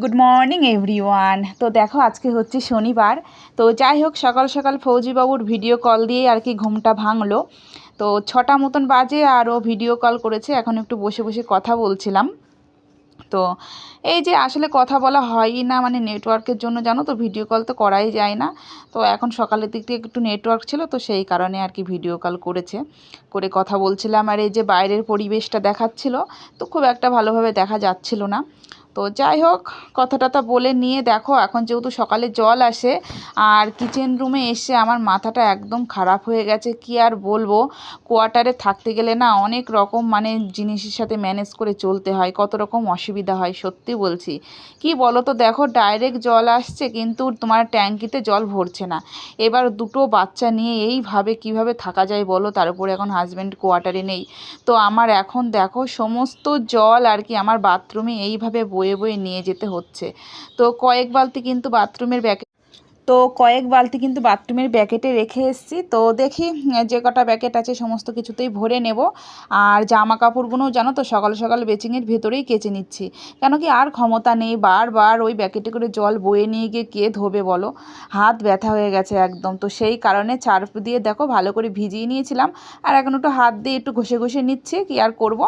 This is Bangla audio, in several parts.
গুড মর্নিং এভরিওয়ান তো দেখো, আজকে হচ্ছে শনিবার। তো যাই হোক, সকাল সকাল ফৌজিবাবুর ভিডিও কল দিয়ে আর কি ঘুমটা ভাঙলো। তো ছটা মতন বাজে আর ও ভিডিও কল করেছে। এখন একটু বসে বসে কথা বলছিলাম। তো এই যে আসলে কথা বলা হয়ই না মানে নেটওয়ার্কের জন্য জানো তো ভিডিও কল তো করাই যায় না। তো এখন সকালের দিক থেকে একটু নেটওয়ার্ক ছিল, তো সেই কারণে আর কি ভিডিও কল করেছে। করে কথা বলছিলাম। আর এই যে বাইরের পরিবেশটা দেখাচ্ছিল, তো খুব একটা ভালোভাবে দেখা যাচ্ছিল না। তো যাই হোক কথা টথা বলে নিয়ে দেখো, এখন যেহেতু সকালে জল আসে, আর কিচেন রুমে এসে আমার মাথাটা একদম খারাপ হয়ে গেছে, কি আর বলব? কোয়ার্টারে থাকতে গেলে না অনেক রকম মানে জিনিসের সাথে ম্যানেজ করে চলতে হয়, কত রকম অসুবিধা হয়, সত্যি বলছি। কি বলো তো দেখো ডাইরেক্ট জল আসছে, কিন্তু তোমার ট্যাঙ্কিতে জল ভরছে না। এবার দুটো বাচ্চা নিয়ে এইভাবে কীভাবে থাকা যায় বলো? তার উপরে এখন হাজব্যান্ড কোয়ার্টারে নেই। তো আমার এখন দেখো, সমস্ত জল আর কি আমার বাথরুমে এইভাবে বয়ে বয়ে নিয়ে যেতে হচ্ছে। তো কয়েক বালতি কিন্তু বাথরুমের ব্যাকে তো কয়েক বালতি কিন্তু বাথরুমের ব্যাকেটে রেখে এসেছি। তো দেখি যে কটা ব্যাকেট আছে সমস্ত কিছুতেই ভরে নেব। আর জামা কাপড়গুলোও জানো তো, সকাল সকাল বেচিংয়ের ভেতরেই কেচে নিচ্ছি। কেন কি আর ক্ষমতা নেই, বারবার ওই ব্যাকেটে করে জল বয়ে নিয়ে গিয়ে কে ধোবে বলো? হাত ব্যথা হয়ে গেছে একদম। তো সেই কারণে চার্ফ দিয়ে দেখো ভালো করে ভিজিয়ে নিয়েছিলাম। আর এখন একটু হাত দিয়ে একটু ঘষে ঘষে নিচ্ছে, কি আর করব?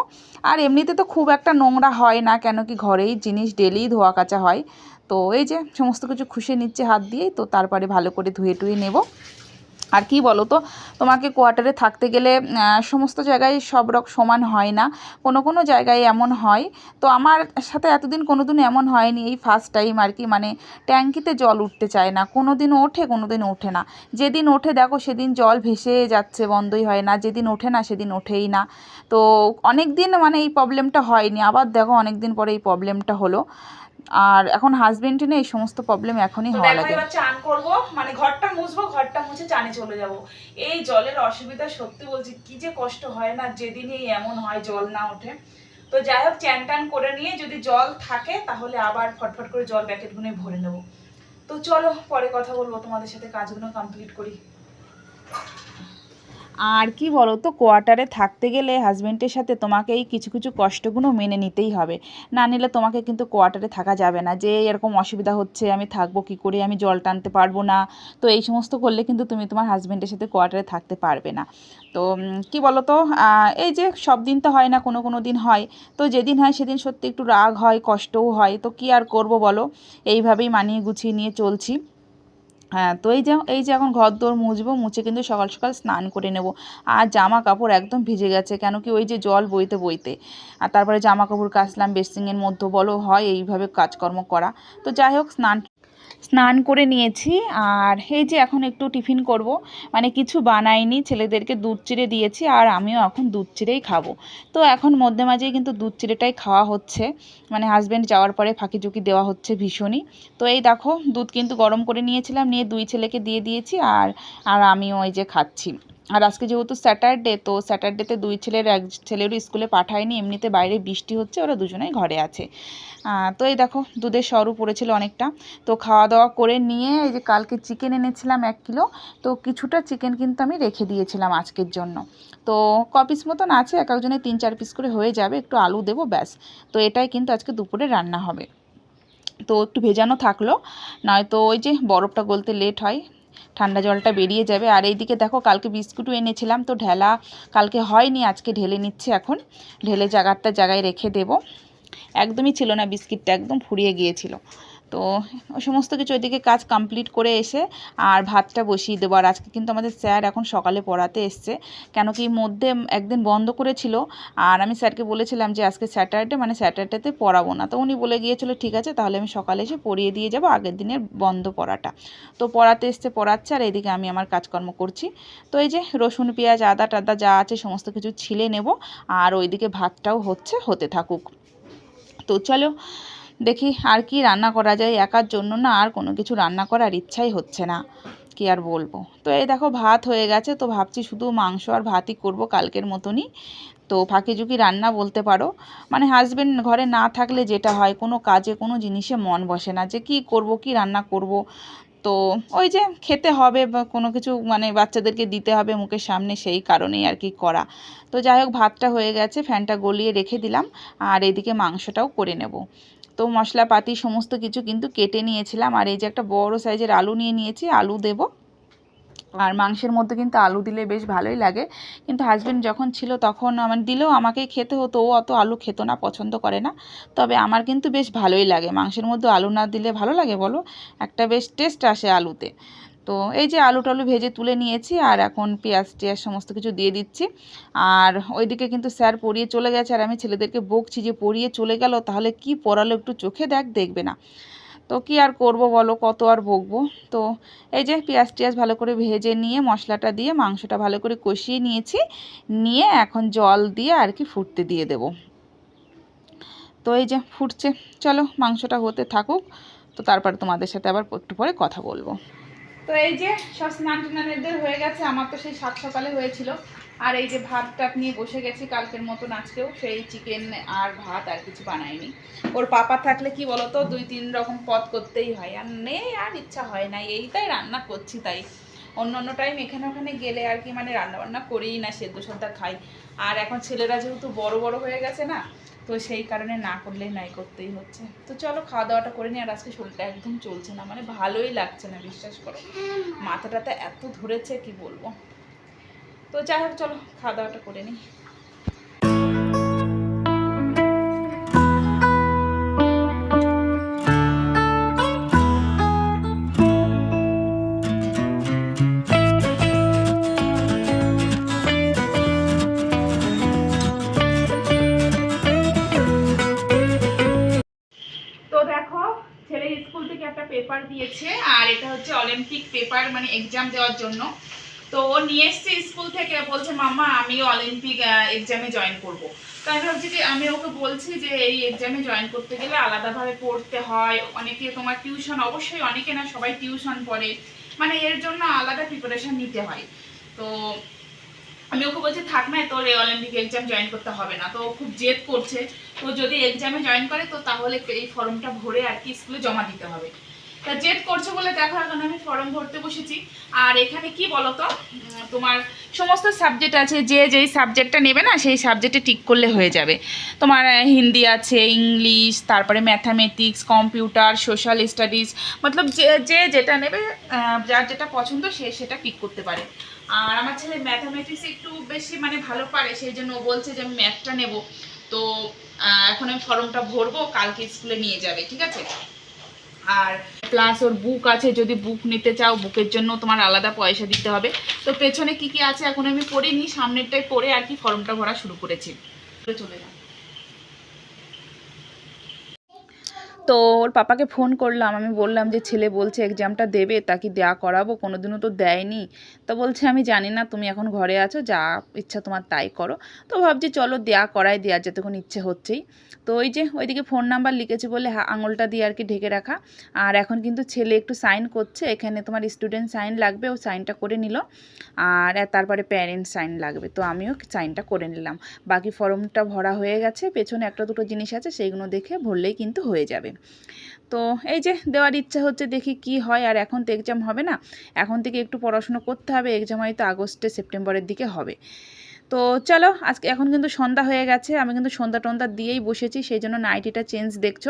আর এমনিতে তো খুব একটা নোংরা হয় না, কেন কি ঘরেই জিনিস ডেলি ধোয়া কাচা হয়। তো এই যে সমস্ত কিছু খুশে নিচ্ছে হাত দিয়েই, তো তারপরে ভালো করে ধুয়ে টুয়ে নেব। আর কি বলো তো তোমাকে কোয়ার্টারে থাকতে গেলে সমস্ত জায়গায় সব রকম সমান হয় না। কোনো কোনো জায়গায় এমন হয়। তো আমার সাথে এতদিন কোনো দিন এমন হয়নি, এই ফার্স্ট টাইম আর কি মানে ট্যাঙ্কিতে জল উঠতে চায় না। কোনো দিন ওঠে কোনো দিন ওঠে না। যেদিন ওঠে, দেখো সেদিন জল ভেসে যাচ্ছে, বন্ধই হয় না। যেদিন ওঠে না, সেদিন ওঠেই না। তো অনেক দিন মানে এই প্রবলেমটা হয়নি। আবার দেখো অনেক দিন পরে এই প্রবলেমটা হলো। আর এখন হাজবেন্ড নেই এই সমস্ত প্রবলেম এখনই হওয়া দেখো লাগে। এবার চান করব মানে ঘরটা মুছবো ঘরটা মুছে চানে চলে যাব। এই জলের অসুবিধা সত্যি বলছি কি যে কষ্ট হয় না যেদিনই এমন হয় জল না ওঠে। তো যাই হোক চ্যান ট্যান করে নিয়ে যদি জল থাকে তাহলে আবার ফটফট করে জল প্যাকেট গুনে ভরে নেব। তো চলো পরে কথা বলব তোমাদের সাথে কাজগুলো কমপ্লিট করি। আর কি বলো তো কোয়ার্টারে থাকতে গেলে হাজবেন্ডের সাথে তোমাকে এই কিছু কিছু কষ্টগুলো মেনে নিতেই হবে। না নিলে তোমাকে কিন্তু কোয়ার্টারে থাকা যাবে না যে এরকম অসুবিধা হচ্ছে, আমি থাকব কি করে, আমি জল টানতে পারব না। তো এই সমস্ত করলে কিন্তু তুমি তোমার হাজব্যান্ডের সাথে কোয়ার্টারে থাকতে পারবে না। তো কি বলো তো এই যে সব দিন তো হয় না, কোনো কোনো দিন হয়। তো যেদিন হয় সেদিন সত্যি একটু রাগ হয়, কষ্টও হয়। তো কি আর করব বলো? এইভাবেই মানিয়ে গুছিয়ে নিয়ে চলছি। হ্যাঁ তো এই যে এই যে এখন ঘর দোর মুছবো, মুছে কিন্তু সকাল সকাল স্নান করে নেব। আর জামা কাপড় একদম ভিজে গেছে, কেন কি ওই যে জল বইতে বইতে। আর তারপরে জামা কাপড় কাচলাম বেসিংয়ের মধ্যে বলো, হয় এইভাবে কাজকর্ম করা। তো যাই হোক, স্নান স্নান করে নিয়েছি। আর এই যে এখন একটু টিফিন করব মানে কিছু বানাইনি, ছেলেদেরকে দুধ চিড়ে দিয়েছি আর আমিও এখন দুধ চিড়েই খাব। তো এখন মধ্যে মাঝেই কিন্তু দুধ চিড়েটাই খাওয়া হচ্ছে মানে হাজব্যান্ড যাওয়ার পরে ফাঁকি ঝুঁকি দেওয়া হচ্ছে ভীষণই। তো এই দেখো, দুধ কিন্তু গরম করে নিয়েছিলাম, নিয়ে দুই ছেলেকে দিয়ে দিয়েছি আর আর আমিও ওই যে খাচ্ছি। আর আজকে যেহেতু স্যাটারডে তো স্যাটারডেতে দুই ছেলের এক ছেলেরও স্কুলে পাঠায়নি, এমনিতে বাইরে বৃষ্টি হচ্ছে, ওরা দুজনেই ঘরে আছে। তো এই দেখো, দুধের সরু পড়েছিল অনেকটা। তো খাওয়া দাওয়া করে নিয়ে এই যে কালকে চিকেন এনেছিলাম এক কিলো, তো কিছুটা চিকেন কিন্তু আমি রেখে দিয়েছিলাম আজকের জন্য। তো ক পিস মতন আছে, এক একজনের তিন চার পিস করে হয়ে যাবে, একটু আলু দেবো, ব্যাস। তো এটাই কিন্তু আজকে দুপুরে রান্না হবে। তো একটু ভেজানো থাকল, নয়তো ওই যে বরফটা গলতে লেট হয় ঠান্ডা জলটা বেরিয়ে যাবে। আর এইদিকে দেখো, কালকে বিস্কুটও এনেছিলাম, তো ঢেলা কালকে হয়নি, আজকে ঢেলে নিচ্ছে এখন। ঢেলে জায়গাটা জায়গায় রেখে দেব। একদমই ছিল না বিস্কিটটা, একদম ফুরিয়ে গিয়েছিল। তো ও সমস্ত কিছু ওইদিকে কাজ কমপ্লিট করে এসে আর ভাতটা বসিয়ে দেবো। আর আজকে কিন্তু আমাদের স্যার এখন সকালে পড়াতে এসছে, কেন কি মধ্যে একদিন বন্ধ করেছিল। আর আমি স্যারকে বলেছিলাম যে আজকে স্যাটারডে মানে স্যাটারডেতে পড়াবো না। তো উনি বলে গিয়েছিল, ঠিক আছে, তাহলে আমি সকালে এসে পড়িয়ে দিয়ে যাব আগের দিনের বন্ধ পড়াটা। তো পড়াতে এসছে, পড়াচ্ছে, আর এদিকে আমি আমার কাজকর্ম করছি। তো এই যে রসুন, পেঁয়াজ, আদা টাদা যা আছে, সমস্ত কিছু ছিলে নেব। আর ওইদিকে ভাতটাও হচ্ছে, হতে থাকুক। তো চলো দেখি আর কি রান্না করা যায় একার জন্য না, আর কোনো কিছু রান্না করার ইচ্ছাই হচ্ছে না। কি আর বলব? তো এই দেখো ভাত হয়ে গেছে, তো ভাবছি শুধু মাংস আর ভাতই করব কালকের মতনই। তো ফাঁকি ঝুঁকি রান্না বলতে পারো। মানে হাজবেন্ড ঘরে না থাকলে যেটা হয়, কোনো কাজে কোনো জিনিসে মন বসে না যে কি করব, কি রান্না করব। তো ওই যে খেতে হবে বা কোনো কিছু মানে বাচ্চাদেরকে দিতে হবে মুখের সামনে সেই কারণেই আর কি করা। তো যাই হোক, ভাতটা হয়ে গেছে, ফ্যানটা গলিয়ে রেখে দিলাম, আর এদিকে মাংসটাও করে নেব। তো মশলাপাতি, সমস্ত কিছু কিন্তু কেটে নিয়েছিলাম। আর এই যে একটা বড় সাইজের আলু নিয়ে নিয়েছি, আলু দেব। আর মাংসের মধ্যে কিন্তু আলু দিলে বেশ ভালোই লাগে। কিন্তু হাজব্যান্ড যখন ছিল তখন মানে দিলেও আমাকে খেতে হতো, ও অত আলু খেতো না, পছন্দ করে না। তবে আমার কিন্তু বেশ ভালোই লাগে। মাংসের মধ্যে আলু না দিলে ভালো লাগে বলো? একটা বেশ টেস্ট আসে আলুতে। তো এই যে আলু টালু ভেজে তুলে নিয়েছি আর এখন পেঁয়াজ টেয়াজ সমস্ত কিছু দিয়ে দিচ্ছি। আর ওইদিকে কিন্তু স্যার পড়িয়ে চলে গেছে আর আমি ছেলেদেরকে বকছি যে পড়িয়ে চলে গেল, তাহলে কি পড়ালো একটু চোখে দেখ, দেখবে না। তো কি আর করব বলো, কত আর বকবো? তো এই যে পেঁয়াজ টিয়াজ ভালো করে ভেজে নিয়ে মশলাটা দিয়ে মাংসটা ভালো করে কষিয়ে নিয়েছি, নিয়ে এখন জল দিয়ে আর কি ফুটতে দিয়ে দেব। তো এই যে ফুটছে, চলো মাংসটা হতে থাকুক, তো তারপরে তোমাদের সাথে আবার একটু পরে কথা বলব। তো এই যে সব স্নান টানের হয়ে গেছে, আমার তো সেই সাত সকালে হয়েছিল। আর এই যে ভাত টাত নিয়ে বসে গেছি কালকের মতন আজকেও, সেই চিকেন আর ভাত আর কিছু বানায়নি ওর পাপা থাকলে কি বলতো, দুই তিন রকম পদ করতেই হয়। আর নেই, আর ইচ্ছা হয় না এইটাই রান্না করছি তাই। অন্য অন্য টাইম এখানে ওখানে গেলে আর কি মানে রান্না বান্না করেই না, সেদ্ধ সদ্দা খাই। আর এখন ছেলেরা যেহেতু বড় বড় হয়ে গেছে না তো সেই কারণে না করলে নাই করতেই হচ্ছে। তো চলো খাওয়া দাওয়াটা করে নিই, আর আজকে শরীরটা একদম চলছে না মানে ভালোই লাগছে না, বিশ্বাস করো। মাথাটাতে এত ধরেছে, কি বলব? তো যাই হোক, চলো খাওয়া দাওয়াটা করে নিই। পেপার দিয়েছে, আর এটা হচ্ছে অলিম্পিক পেপার মানে এক্সাম দেওয়ার জন্য। তো ও নিয়ে এসছে স্কুল থেকে, বলছে মামা আমি অলিম্পিক এক্সামে জয়েন করব। তো আমি ভাবছি যে, আমি ওকে বলছি যে, এই এক্সামে জয়েন করতে গেলে আলাদাভাবে পড়তে হয়। অনেকে তোমার টিউশন অবশ্যই অনেকে না, সবাই টিউশন পড়ে। মানে এর জন্য আলাদা প্রিপারেশন নিতে হয়। তো আমি ওকে বলছি, থাক না, তোর এই অলিম্পিক এক্সাম জয়েন করতে হবে না। তো ও খুব জেদ করছে। তো যদি এক্সামে জয়েন করে, তো তাহলে এই ফর্মটা ভরে আর কি স্কুলে জমা দিতে হবে। তা জেদ করছে বলে দেখো এখন আমি ফর্ম ভরতে বসেছি। আর এখানে কি বলতো? তোমার সমস্ত সাবজেক্ট আছে, যে যেই সাবজেক্টটা নেবে না, সেই সাবজেক্টে টিক করলে হয়ে যাবে। তোমার হিন্দি আছে, ইংলিশ, তারপরে ম্যাথামেটিক্স কম্পিউটার সোশ্যাল স্টাডিজ মতলব যে যে যেটা নেবে যার যেটা পছন্দ সে সেটা টিক করতে পারে। আর আমার ছেলে ম্যাথামেটিক্স একটু বেশি মানে ভালো পারে, সেই জন্য ও বলছে যে আমি ম্যাথটা নেব। তো এখন আমি ফর্মটা ভরবো, কালকে স্কুলে নিয়ে যাবে, ঠিক আছে? আর প্লাস ওর বুক আছে, যদি বুক নিতে চাও বুকের জন্য তোমার আলাদা পয়সা দিতে হবে। তো পেছনে কি কি আছে এখন আমি পড়িনি, সামনেরটাই পড়ে আর কি ফর্মটা ভরা শুরু করেছি। চলে যাও। তো ওর পাপাকে ফোন করলাম, আমি বললাম যে, ছেলে বলছে এক্সামটা দেবে তা কি দেওয়া করাবো কোনো দিনও তো দেয়নি। তো বলছে, আমি জানি না, তুমি এখন ঘরে আছো, যা ইচ্ছা তোমার তাই করো। তো ভাবছি, চলো দেয়া করাই দেওয়ার যতক্ষণ ইচ্ছে হচ্ছেই। তো ওই যে, ওইদিকে ফোন নাম্বার লিখেছি বলে আঙুলটা দিয়ে আর কি ঢেকে রাখা। আর এখন কিন্তু ছেলে একটু সাইন করছে, এখানে তোমার স্টুডেন্ট সাইন লাগবে, ও সাইনটা করে নিল। আর তারপরে প্যারেন্টস সাইন লাগবে, তো আমিও সাইনটা করে নিলাম। বাকি ফর্মটা ভরা হয়ে গেছে, পেছনে একটা দুটো জিনিস আছে, সেইগুলো দেখে ভরলেই কিন্তু হয়ে যাবে। তো এই যে দেওয়ার ইচ্ছা হচ্ছে দেখি কি হয়, আর এখন তো এক্সাম হবে না। এখন থেকে একটু পড়াশুনো করতে হবে এক্সাম হয়তো আগস্টে, সেপ্টেম্বরের দিকে হবে। তো চলো, আজকে এখন কিন্তু সন্ধ্যা হয়ে গেছে, আমি কিন্তু সন্ধ্যা টন্ধ্যা দিয়েই বসেছি, সেই জন্য নাইটিটা চেঞ্জ দেখছ।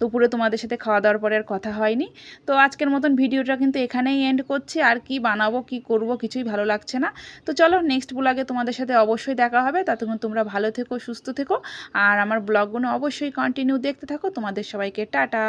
দুপুরে তোমাদের সাথে খাওয়া দাওয়ার পরে আর কথা হয়নি। তো আজকের মতন ভিডিওটা কিন্তু এখানেই এন্ড করছি, আর কি বানাবো, কি করব, কিছুই ভালো লাগছে না। তো চলো নেক্সট ব্লগে তোমাদের সাথে অবশ্যই দেখা হবে। ততক্ষণ তোমরা ভালো থেকো, সুস্থ থেকো, আর আমার ব্লগগুলো অবশ্যই কন্টিনিউ দেখতে থাকো। তোমাদের সবাইকে টাটা!